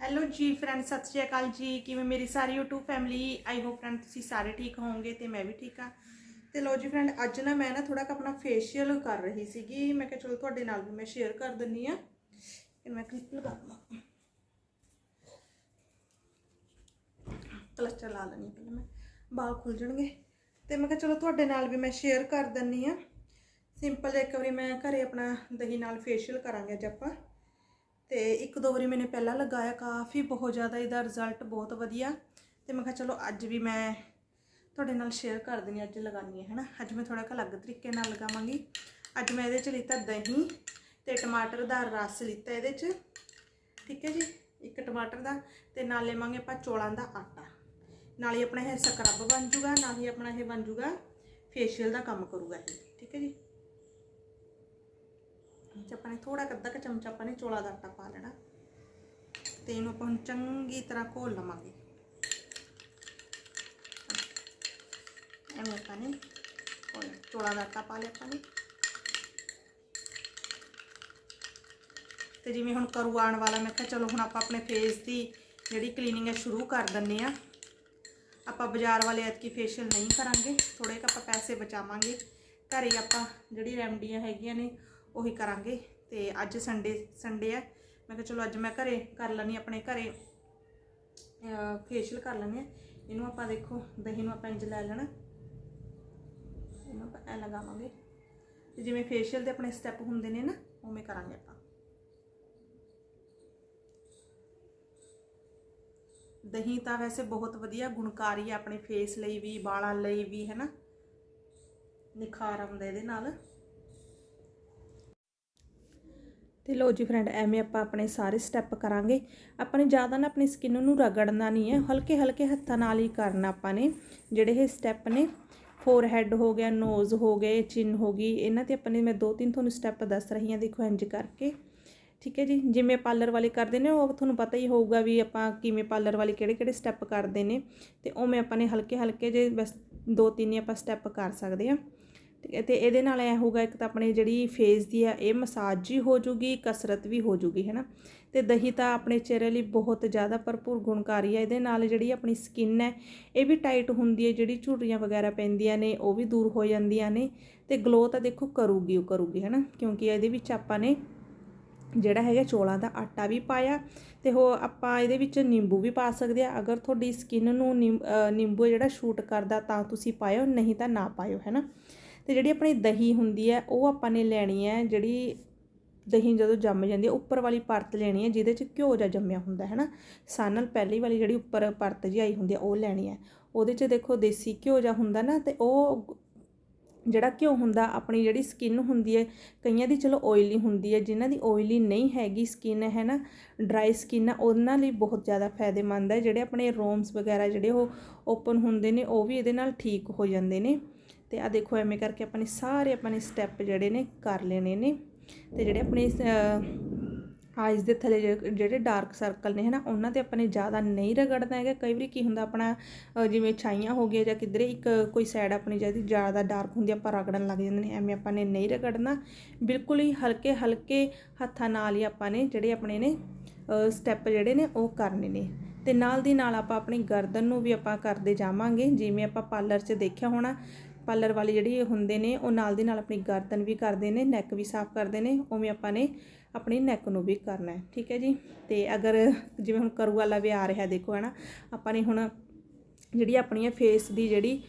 Hello ਜੀ friend ਸਤਿ ਸ਼੍ਰੀ ਅਕਾਲ ਜੀ। ਕਿਵੇਂ ਮੇਰੀ ਸਾਰੀ YouTube family I hope friend ਤੁਸੀਂ ਸਾਰੇ ਠੀਕ ਹੋਵੋਗੇ ਤੇ ਮੈਂ ਵੀ ਠੀਕ ਆ ਤੇ ਲੋ ਜੀ ਫਰੈਂਡ ਅੱਜ ਨਾ ਮੈਂ ਨਾ ਥੋੜਾ ਆਪਣਾ ਫੇਸ਼ੀਅਲ ਕਰ ਰਹੀ ਸੀਗੀ। ਮੈਂ ਕਿਹਾ ਚਲੋ ਤੁਹਾਡੇ ਨਾਲ ਵੀ ਮੈਂ ਸ਼ੇਅਰ ਕਰ ਦਿੰਨੀ ਆ ਤੇ ਮੈਂ ਕਲਿੱਪ ਲਗਾ ਦਵਾਂ। ਕਲਸਟਰ ਲਾ ਲੈਣੀ ਪਹਿਲਾਂ ਮੈਂ। ਬਾਲ ਖੁੱਲ ਜਾਣਗੇ। ਤੇ ਮੈਂ ਕਿਹਾ ਚਲੋ ਤੁਹਾਡੇ ਨਾਲ ਵੀ ਮੈਂ ਸ਼ੇਅਰ ਕਰ ਦਿੰਨੀ ਆ ਸਿੰਪਲ ਇੱਕ ਵਾਰੀ ਮੈਂ ਘਰੇ ਆਪਣਾ ਦਹੀਂ ਨਾਲ ਫੇਸ਼ੀਅਲ ਕਰਾਂਗੇ ਅੱਜ ਆਪਾਂ। ਤੇ ਇੱਕ ਦੋ ਵਾਰੀ ਮੈਨੇ ਪਹਿਲਾਂ ਲਗਾਇਆ, ਕਾਫੀ ਬਹੁਤ ਜ਼ਿਆਦਾ ਇਹਦਾ ਰਿਜ਼ਲਟ ਬਹੁਤ ਵਧੀਆ। ਤੇ ਮੈਂ ਕਿਹਾ ਚਲੋ ਅੱਜ ਵੀ ਮੈਂ ਤੁਹਾਡੇ ਨਾਲ ਸ਼ੇਅਰ ਕਰ ਦਿੰਦੀ ਅੱਜ ਲਗਾਨੀ ਹੈ, ਹਨਾ? ਅੱਜ ਮੈਂ ਥੋੜਾ ਕੁ ਅਲੱਗ ਤਰੀਕੇ ਨਾਲ ਲਗਾਵਾਂਗੀ। ਅੱਜ ਮੈਂ ਇਹਦੇ ਚ ਲਿੱਤਾ ਦਹੀਂ ਤੇ ਟਮਾਟਰ ਦਾ ਰਸ ਲਿੱਤਾ ਇਹਦੇ ਚ, ਠੀਕ ਹੈ ਜੀ? ਇੱਕ ਟਮਾਟਰ ਦਾ ਤੇ ਨਾਲ ਲਵਾਂਗੇ ਆਪਾਂ ਚੌਲਾਂ ਦਾ ਆਟਾ। ਨਾਲ ਹੀ ਆਪਣਾ ਇਹ ਸਕਰਬ ਬਣ ਜੂਗਾ, ਨਾਲ ਹੀ ਆਪਣਾ ਇਹ ਬਣ ਜੂਗਾ ਫੇਸ਼ੀਅਲ ਦਾ ਕੰਮ ਕਰੂਗਾ ਇਹ, ਠੀਕ ਹੈ ਜੀ? ਚ ਆਪਾਂ ਨੇ ਥੋੜਾ ਕੱਦਾ ਕ ਚਮਚਾ ਆਪਾਂ ਨੇ ਚੋਲਾ ਦਾ ਆਟਾ ਪਾ ਲੈਣਾ। ਤੇ ਇਹਨੂੰ ਆਪਾਂ ਹੁਣ ਚੰਗੀ ਤਰ੍ਹਾਂ ਘੋਲ ਲਵਾਂਗੇ। ਐਵੇਂ ਆਪਾਂ ਨੇ ਚੋਲਾ ਦਾ ਆਟਾ ਪਾ ਲਿਆ ਆਪਾਂ ਨੇ। ਤੇ ਜਿਵੇਂ ਹੁਣ ਕਰੂ ਆਉਣ ਵਾਲਾ, ਮੈਂ ਕਿਹਾ ਚਲੋ ਹੁਣ ਆਪਾਂ ਆਪਣੇ ਫੇਸ ਦੀ ਜਿਹੜੀ ਕਲੀਨਿੰਗ ਹੈ ਸ਼ੁਰੂ ਕਰ ਦਿੰਨੇ ਆ ਆਪਾਂ ਬਾਜ਼ਾਰ ਵਾਲੇ ਐਤਕੀ ਫੇਸ਼ੀਅਲ ਨਹੀਂ ਕਰਾਂਗੇ ਥੋੜੇ ਕ ਆਪਾਂ ਪੈਸੇ ਬਚਾਵਾਂਗੇ। ਘਰੇ ਆਪਾਂ ਜਿਹੜੀ ਰੈਮਡੀਆਂ ਹੈਗੀਆਂ ਨੇ ਉਹੀ ਕਰਾਂਗੇ ਤੇ ਅੱਜ ਸੰਡੇ ਸੰਡੇ ਆ। ਮੈਂ ਕਿਹਾ ਚਲੋ ਅੱਜ ਮੈਂ ਘਰੇ ਕਰ ਲੈਣੀ ਆਪਣੇ ਘਰੇ ਫੇਸ਼ੀਅਲ ਕਰ ਲੈਣੀ ਆ ਇਹਨੂੰ ਆਪਾਂ ਦੇਖੋ, ਦਹੀਂ ਨੂੰ ਆਪਾਂ ਇੰਜ ਲੈ ਲੈਣਾ। ਇਹਨੂੰ ਆਪਾਂ ਐ ਲਗਾਵਾਂਗੇ। ਤੇ ਜਿਵੇਂ ਫੇਸ਼ੀਅਲ ਦੇ ਆਪਣੇ ਸਟੈਪ ਹੁੰਦੇ ਨੇ ਨਾ, ਉਵੇਂ ਕਰਾਂਗੇ ਆਪਾਂ। ਦਹੀਂ ਤਾਂ ਵੈਸੇ ਬਹੁਤ ਵਧੀਆ, ਗੁਣਕਾਰੀ ਹੈ ਆਪਣੇ ਫੇਸ ਲਈ ਵੀ, ਵਾਲਾਂ ਲਈ ਵੀ, ਹੈ ਨਾ? ਨਿਖਾਰ ਆਉਂਦਾ ਇਹਦੇ ਨਾਲ। ਤੇ ਲੋ ਜੀ ਫਰੈਂਡ ਐਵੇਂ ਆਪਾਂ ਆਪਣੇ ਸਾਰੇ ਸਟੈਪ ਕਰਾਂਗੇ। ਆਪਾਂ ਨੇ ਜ਼ਿਆਦਾ ਨਾ ਆਪਣੀ ਸਕਿਨ ਨੂੰ ਰਗੜਨਾ ਨਹੀਂ ਹੈ ਹਲਕੇ ਹਲਕੇ ਹੱਥਾਂ ਨਾਲ ਹੀ ਕਰਨਾ ਆਪਾਂ ਨੇ। ਜਿਹੜੇ ਇਹ ਸਟੈਪ ਨੇ ਫੋਰਹੈਡ ਹੋ ਗਿਆ ਨੋਜ਼ ਹੋ ਗਏ ਚਿਨ ਹੋ ਗਈ, ਇਹਨਾਂ ਤੇ ਆਪਾਂ ਨੇ ਮੈਂ ਦੋ ਤਿੰਨ ਤੁਹਾਨੂੰ ਸਟੈਪ ਦੱਸ ਰਹੀ ਹਾਂ, ਦੇਖੋ ਇੰਜ ਕਰਕੇ। ਠੀਕ ਹੈ ਜੀ, ਜਿਵੇਂ ਪਾਰਲਰ ਵਾਲੇ ਕਰਦੇ ਨੇ, ਉਹ ਤੁਹਾਨੂੰ ਪਤਾ ਹੀ ਹੋਊਗਾ ਵੀ ਆਪਾਂ ਕਿਵੇਂ ਪਾਰਲਰ ਵਾਲੇ ਕਿਹੜੇ ਕਿਹੜੇ ਸਟੈਪ ਕਰਦੇ ਨੇ। ਤੇ ਉਵੇਂ ਆਪਾਂ ਨੇ ਹਲਕੇ ਹਲਕੇ ਜੇ ਬਸ ਦੋ ਤਿੰਨ ਹੀ ਆਪਾਂ ਸਟੈਪ ਕਰ ਸਕਦੇ ਹਾਂ। ਤੇ ਇਹਦੇ ਨਾਲ ਐ ਹੋਊਗਾ, ਇੱਕ ਤਾਂ ਆਪਣੇ ਜਿਹੜੀ ਫੇਸ ਦੀ ਆ, ਇਹ ਮਸਾਜ ਜੀ ਹੋ ਜੂਗੀ, ਕਸਰਤ ਵੀ ਹੋ ਜੂਗੀ ਹੈ ਨਾ ਤੇ ਦਹੀਂ ਤਾਂ ਆਪਣੇ ਚਿਹਰੇ ਲਈ ਬਹੁਤ ਜ਼ਿਆਦਾ ਭਰਪੂਰ ਗੁਣਕਾਰੀ ਆ। ਇਹਦੇ ਨਾਲ ਜਿਹੜੀ ਆਪਣੀ ਸਕਿਨ ਹੈ, ਇਹ ਵੀ ਟਾਈਟ ਹੁੰਦੀ ਹੈ, ਜਿਹੜੀ ਝੁਰੜੀਆਂ ਵਗੈਰਾ ਪੈਂਦੀਆਂ ਨੇ, ਉਹ ਵੀ ਦੂਰ ਹੋ ਜਾਂਦੀਆਂ ਨੇ ਤੇ ਗਲੋ ਤਾਂ ਦੇਖੋ ਕਰੂਗੀ ਉਹ ਕਰੂਗੀ ਹੈ ਨਾ ਕਿਉਂਕਿ ਇਹਦੇ ਵਿੱਚ ਆਪਾਂ ਨੇ ਜਿਹੜਾ ਹੈਗਾ ਚੋਲਾਂ ਦਾ ਆਟਾ ਵੀ ਪਾਇਆ ਤੇ ਉਹ ਆਪਾਂ ਇਹਦੇ ਵਿੱਚ ਨਿੰਬੂ ਵੀ ਪਾ ਸਕਦੇ ਆ। ਅਗਰ ਤੁਹਾਡੀ ਸਕਿਨ ਨੂੰ ਨਿੰਬੂ ਜਿਹੜਾ ਸ਼ੂਟ ਕਰਦਾ ਤਾਂ ਤੁਸੀਂ ਪਾਇਓ, ਨਹੀਂ ਤਾਂ ਨਾ ਪਾਇਓ ਹੈ ਨਾ ਤੇ ਜਿਹੜੀ ਆਪਣੀ ਦਹੀਂ ਹੁੰਦੀ ਹੈ, ਉਹ ਆਪਾਂ ਨੇ ਲੈਣੀ ਹੈ, ਜਿਹੜੀ ਦਹੀਂ ਜਦੋਂ ਜੰਮ ਜਾਂਦੀ ਹੈ, ਉੱਪਰ ਵਾਲੀ ਪਰਤ ਲੈਣੀ ਹੈ, ਜਿਹਦੇ 'ਚ ਘਿਓ ਜਾਂ ਜੰਮਿਆ ਹੁੰਦਾ ਹੈ ਨਾ ਸਾਨਲ ਪਹਿਲੀ ਵਾਲੀ ਜਿਹੜੀ ਉੱਪਰ ਪਰਤ ਜਿਹੀ ਆਈ ਹੁੰਦੀ ਹੈ, ਉਹ ਲੈਣੀ ਹੈ। ਉਹਦੇ 'ਚ ਦੇਖੋ ਦੇਸੀ ਘਿਓ ਜਾਂ ਹੁੰਦਾ ਨਾ, ਤੇ ਉਹ ਜਿਹੜਾ ਘਿਓ ਹੁੰਦਾ, ਆਪਣੀ ਜਿਹੜੀ ਸਕਿਨ ਹੁੰਦੀ ਹੈ, ਕਈਆਂ ਦੀ ਚਲੋ ਆਇਲੀ ਹੁੰਦੀ ਹੈ, ਜਿਨ੍ਹਾਂ ਦੀ ਆਇਲੀ ਨਹੀਂ ਹੈਗੀ ਸਕਿਨ ਹੈ ਨਾ ਡਰਾਈ ਸਕਿਨ ਆ, ਉਹਨਾਂ ਲਈ ਬਹੁਤ ਜ਼ਿਆਦਾ ਫਾਇਦੇਮੰਦ ਹੈ, ਜਿਹੜੇ ਆਪਣੇ ਰੋਮਸ ਵਗੈਰਾ ਜਿਹੜੇ ਉਹ ਓਪਨ ਹੁੰਦੇ ਨੇ, ਉਹ ਵੀ ਇਹਦੇ ਨਾਲ ਠੀਕ ਹੋ ਜਾਂਦੇ ਨੇ। ਤੇ ਆ ਦੇਖੋ, ਐਵੇਂ ਕਰਕੇ ਆਪਾਂ ਨੇ ਸਾਰੇ ਆਪਾਂ ਨੇ ਸਟੈਪ ਜਿਹੜੇ ਨੇ ਕਰ ਲੈਣੇ ਨੇ ਤੇ ਜਿਹੜੇ ਆਪਣੇ ਆਈਜ਼ ਦੇ ਥੱਲੇ ਜਿਹੜੇ ਡਾਰਕ ਸਰਕਲ ਨੇ ਹਨਾ, ਉਹਨਾਂ ਤੇ ਆਪਾਂ ਨੇ ਜ਼ਿਆਦਾ ਨਹੀਂ ਰਗੜਨਾ ਹੈਗਾ। ਕਈ ਵਾਰੀ ਕੀ ਹੁੰਦਾ, ਆਪਣਾ ਜਿਵੇਂ ਛਾਈਆਂ ਹੋ ਗਈਆਂ ਜਾਂ ਕਿਧਰੇ ਇੱਕ ਕੋਈ ਸਾਈਡ ਆਪਣੀ ਜਿਹਦੀ ਜ਼ਿਆਦਾ ਡਾਰਕ ਹੁੰਦੀ ਆਪਾਂ ਰਗੜਨ ਲੱਗ ਜਾਂਦੇ ਨੇ, ਐਵੇਂ ਆਪਾਂ ਨੇ ਨਹੀਂ ਰਗੜਨਾ। ਬਿਲਕੁਲ ਹੀ ਹਲਕੇ ਹਲਕੇ ਹੱਥਾਂ ਨਾਲ ਹੀ ਆਪਾਂ ਨੇ ਜਿਹੜੇ ਆਪਣੇ ਨੇ ਸਟੈਪ ਜਿਹੜੇ ਨੇ ਉਹ ਕਰਨੇ ਨੇ। ਤੇ ਨਾਲ ਦੀ ਨਾਲ ਆਪਾਂ ਆਪਣੀ ਗਰਦਨ ਨੂੰ ਵੀ ਆਪਾਂ ਕਰਦੇ ਜਾਵਾਂਗੇ, ਜਿਵੇਂ ਆਪਾਂ ਪਾਰਲਰ 'ਚ ਦੇਖਿਆ ਹੋਣਾ ਪਾਰਲਰ ਵਾਲੇ ਜਿਹੜੇ ਹੁੰਦੇ ਨੇ, ਉਹ ਨਾਲ ਦੀ ਨਾਲ ਆਪਣੀ ਗਰਦਨ ਵੀ ਕਰਦੇ ਨੇ, ਨੈਕ ਵੀ ਸਾਫ਼ ਕਰਦੇ ਨੇ, ਉਵੇਂ ਆਪਾਂ ਨੇ ਆਪਣੀ ਨੈਕ ਨੂੰ ਵੀ ਕਰਨਾ ਹੈ, ਠੀਕ ਹੈ ਜੀ? ਤੇ ਅਗਰ ਜਿਵੇਂ ਹੁਣ ਕਰੂ ਵਾਲਾ ਵੀ ਆ ਰਿਹਾ, ਦੇਖੋ ਹੈ ਨਾ ਆਪਾਂ ਨੇ ਹੁਣ ਜਿਹੜੀ ਆਪਣੀ ਫੇਸ ਦੀ ਜਿਹੜੀ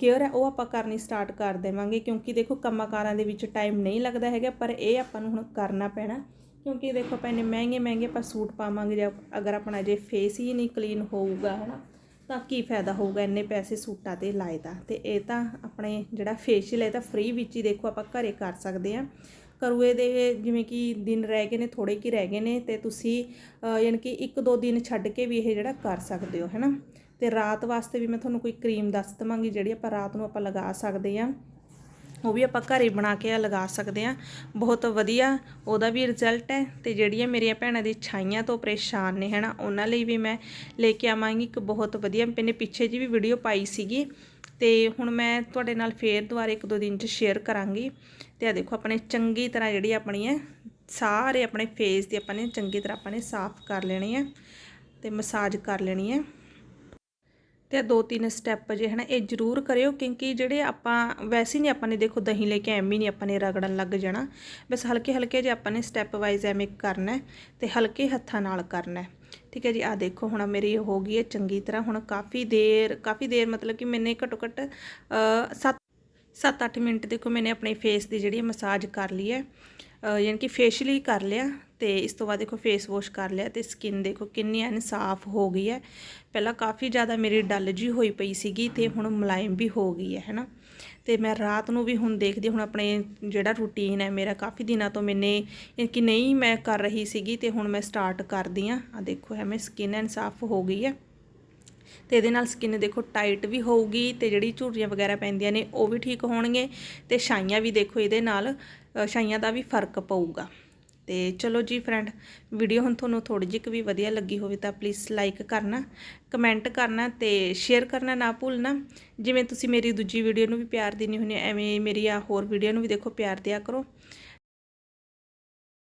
ਕੇਅਰ ਹੈ, ਉਹ ਆਪਾਂ ਕਰਨੀ ਸਟਾਰਟ ਕਰ ਦੇਵਾਂਗੇ, ਕਿਉਂਕਿ ਦੇਖੋ ਕੰਮਾਕਾਰਾਂ ਦੇ ਵਿੱਚ ਟਾਈਮ ਨਹੀਂ ਲੱਗਦਾ ਹੈਗਾ, ਪਰ ਇਹ ਆਪਾਂ ਨੂੰ ਹੁਣ ਕਰਨਾ ਪੈਣਾ, ਕਿਉਂਕਿ ਦੇਖੋ ਆਪਾਂ ਇੰਨੇ ਮਹਿੰਗੇ ਮਹਿੰਗੇ ਆਪਾਂ ਸੂਟ ਪਾਵਾਂਗੇ, ਜਾਂ ਅਗਰ ਆਪਣਾ ਜੇ ਫੇਸ ਹੀ ਨਹੀਂ ਕਲੀਨ ਹੋਊਗਾ ਹੈ ਨਾ ਤਾਂ ਕੀ ਫਾਇਦਾ ਹੋਊਗਾ ਇੰਨੇ ਪੈਸੇ ਸੂਟਾਂ ਤੇ ਲਾਏ ਦਾ? ਤੇ ਇਹ ਤਾਂ ਆਪਣੇ ਜਿਹੜਾ ਫੇਸ਼ੀਅਲ ਹੈ ਤਾਂ ਫ੍ਰੀ ਵਿੱਚ ਹੀ ਦੇਖੋ ਆਪਾਂ ਘਰੇ ਕਰ ਸਕਦੇ ਆ ਕਰੂਏ ਦੇ ਜਿਵੇਂ ਕਿ ਦਿਨ ਰਹਿ ਗਏ ਨੇ ਥੋੜੇ ਕੀ ਰਹਿ ਗਏ ਨੇ ਤੇ ਤੁਸੀਂ ਯਾਨੀ ਕਿ ਇੱਕ ਦੋ ਦਿਨ ਛੱਡ ਕੇ ਵੀ ਇਹ ਜਿਹੜਾ ਕਰ ਸਕਦੇ ਹੋ ਹੈਨਾ ਤੇ ਰਾਤ ਵਾਸਤੇ ਵੀ ਮੈਂ ਤੁਹਾਨੂੰ ਕੋਈ ਕਰੀਮ ਦੱਸ ਦਵਾਂਗੀ ਜਿਹੜੀ ਆਪਾਂ ਰਾਤ ਨੂੰ ਆਪਾਂ ਲਗਾ ਸਕਦੇ ਆ ਉਹ ਵੀ ਆਪਾਂ ਘਰੇ ਬਣਾ ਕੇ ਲਗਾ ਸਕਦੇ ਆ ਬਹੁਤ ਵਧੀਆ ਉਹਦਾ ਵੀ ਰਿਜ਼ਲਟ ਹੈ ਤੇ ਜਿਹੜੀਆਂ ਮੇਰੀਆਂ ਭੈਣਾਂ ਦੀ ਛਾਈਆਂ ਤੋਂ ਪਰੇਸ਼ਾਨ ਨੇ, ਹੈਨਾ, ਉਹਨਾਂ ਲਈ ਵੀ ਮੈਂ ਲੈ ਕੇ ਆਵਾਂਗੀ ਇੱਕ ਬਹੁਤ ਵਧੀਆ। ਮੈਨੇ ਪਿੱਛੇ ਜੀ ਵੀ ਵੀਡੀਓ ਪਾਈ ਸੀਗੀ ਤੇ ਹੁਣ ਮੈਂ ਤੁਹਾਡੇ ਨਾਲ ਫੇਰ ਦੁਬਾਰਾ ਇੱਕ ਦੋ ਦਿਨ ਚ ਸ਼ੇਅਰ ਕਰਾਂਗੀ। ਤੇ ਆ ਦੇਖੋ, ਆਪਣੇ ਚੰਗੀ ਤਰ੍ਹਾਂ ਜਿਹੜੀ ਆਪਣੀ ਹੈ, ਸਾਰੇ ਆਪਣੇ ਫੇਸ ਦੀ ਆਪਾਂ ਨੇ ਚੰਗੀ ਤਰ੍ਹਾਂ ਆਪਾਂ ਨੇ ਸਾਫ਼ ਕਰ ਲੈਣੀ ਹੈ ਤੇ ਮਸਾਜ ਕਰ ਲੈਣੀ ਹੈ। ਤੇ ਦੋ ਤਿੰਨ ਸਟੈਪ ਜੇ, ਹਨਾ, ਇਹ ਜ਼ਰੂਰ ਕਰਿਓ ਕਿਉਂਕਿ ਜਿਹੜੇ ਆਪਾਂ, ਵੈਸੇ ਨਹੀਂ ਆਪਾਂ ਨੇ, ਦੇਖੋ, ਦਹੀਂ ਲੈ ਕੇ ਐਵੇਂ ਨਹੀਂ ਆਪਾਂ ਨੇ ਰਗੜਨ ਲੱਗ ਜਾਣਾ। ਬਸ ਹਲਕੇ ਹਲਕੇ ਜੇ ਆਪਾਂ ਨੇ ਸਟੈਪ ਵਾਈਜ਼ ਐਵੇਂ ਕਰਨਾ ਹੈ ਤੇ ਹਲਕੇ ਹੱਥਾਂ ਨਾਲ ਕਰਨਾ ਠੀਕ ਹੈ ਜੀ ਆ ਦੇਖੋ, ਹੁਣ ਮੇਰੀ ਹੋ ਗਈ ਹੈ ਚੰਗੀ ਤਰ੍ਹਾਂ। ਹੁਣ ਕਾਫੀ ਦੇਰ ਕਾਫੀ ਦੇਰ ਮਤਲਬ ਕਿ ਮੈਨੇ ਘੱਟੋ ਘੱਟ 7 7-8 ਮਿੰਟ ਦੇਖੋ ਮੈਨੇ ਆਪਣੇ ਫੇਸ ਦੀ ਜਿਹੜੀ ਮਸਾਜ ਕਰ ਲਈ ਹੈ। ਯਾਨੀ ਕਿ ਫੇਸ਼ੀਅਲੀ ਕਰ ਲਿਆ ਤੇ ਇਸ ਤੋਂ ਬਾਅਦ ਦੇਖੋ ਫੇਸ ਵਾਸ਼ ਕਰ ਲਿਆ ਤੇ ਸਕਿਨ ਦੇਖੋ ਕਿੰਨੀ ਐਨ ਸਾਫ਼ ਹੋ ਗਈ ਹੈ। ਪਹਿਲਾਂ ਕਾਫੀ ਜ਼ਿਆਦਾ ਮੇਰੀ ਡਲ ਜੀ ਹੋਈ ਪਈ ਸੀਗੀ ਤੇ ਹੁਣ ਮੁਲਾਇਮ ਵੀ ਹੋ ਗਈ ਹੈ, ਹੈਨਾ। ਤੇ ਮੈਂ ਰਾਤ ਨੂੰ ਵੀ ਹੁਣ ਦੇਖਦੀ ਹੁਣ ਆਪਣੇ ਜਿਹੜਾ ਰੂਟੀਨ ਹੈ ਮੇਰਾ ਕਾਫੀ ਦਿਨਾਂ ਤੋਂ ਮੈਨੇ ਕਿ ਨਹੀਂ ਮੈਂ ਕਰ ਰਹੀ ਸੀਗੀ ਤੇ ਹੁਣ ਮੈਂ ਸਟਾਰਟ ਕਰਦੀ ਆ ਆ ਦੇਖੋ ਐਵੇਂ ਸਕਿਨ ਐਨ ਸਾਫ਼ ਹੋ ਗਈ ਹੈ। ਤੇ ਇਹਦੇ ਨਾਲ ਸਕਿਨ ਦੇਖੋ ਟਾਈਟ ਵੀ ਹੋਊਗੀ ਤੇ ਜਿਹੜੀ ਝੁਰੜੀਆਂ ਵਗੈਰਾ ਪੈਂਦੀਆਂ ਨੇ ਉਹ ਵੀ ਠੀਕ ਹੋਣਗੇ ਤੇ ਛਾਈਆਂ ਵੀ ਦੇਖੋ ਇਹਦੇ ਨਾਲ ਛਾਈਆਂ ਦਾ ਵੀ ਫ਼ਰਕ ਪਊਗਾ। ਤੇ ਚਲੋ ਜੀ ਫਰੈਂਡ ਵੀਡੀਓ ਹੁਣ ਤੁਹਾਨੂੰ ਥੋੜੀ ਜਿਹੀ ਵੀ ਵਧੀਆ ਲੱਗੀ ਹੋਵੇ ਤਾਂ ਪਲੀਜ਼ ਲਾਈਕ ਕਰਨਾ ਕਮੈਂਟ ਕਰਨਾ ਤੇ ਸ਼ੇਅਰ ਕਰਨਾ ਨਾ ਭੁੱਲਣਾ। ਜਿਵੇਂ ਤੁਸੀਂ ਮੇਰੀ ਦੂਜੀ ਵੀਡੀਓ ਨੂੰ ਵੀ ਪਿਆਰ ਦਿੰਦੇ ਹੁੰਦੇ ਹੋ, ਐਵੇਂ ਮੇਰੀ ਆ ਹੋਰ ਵੀਡੀਓ ਨੂੰ ਵੀ ਦੇਖੋ ਪਿਆਰ ਦਿਆ ਕਰੋ।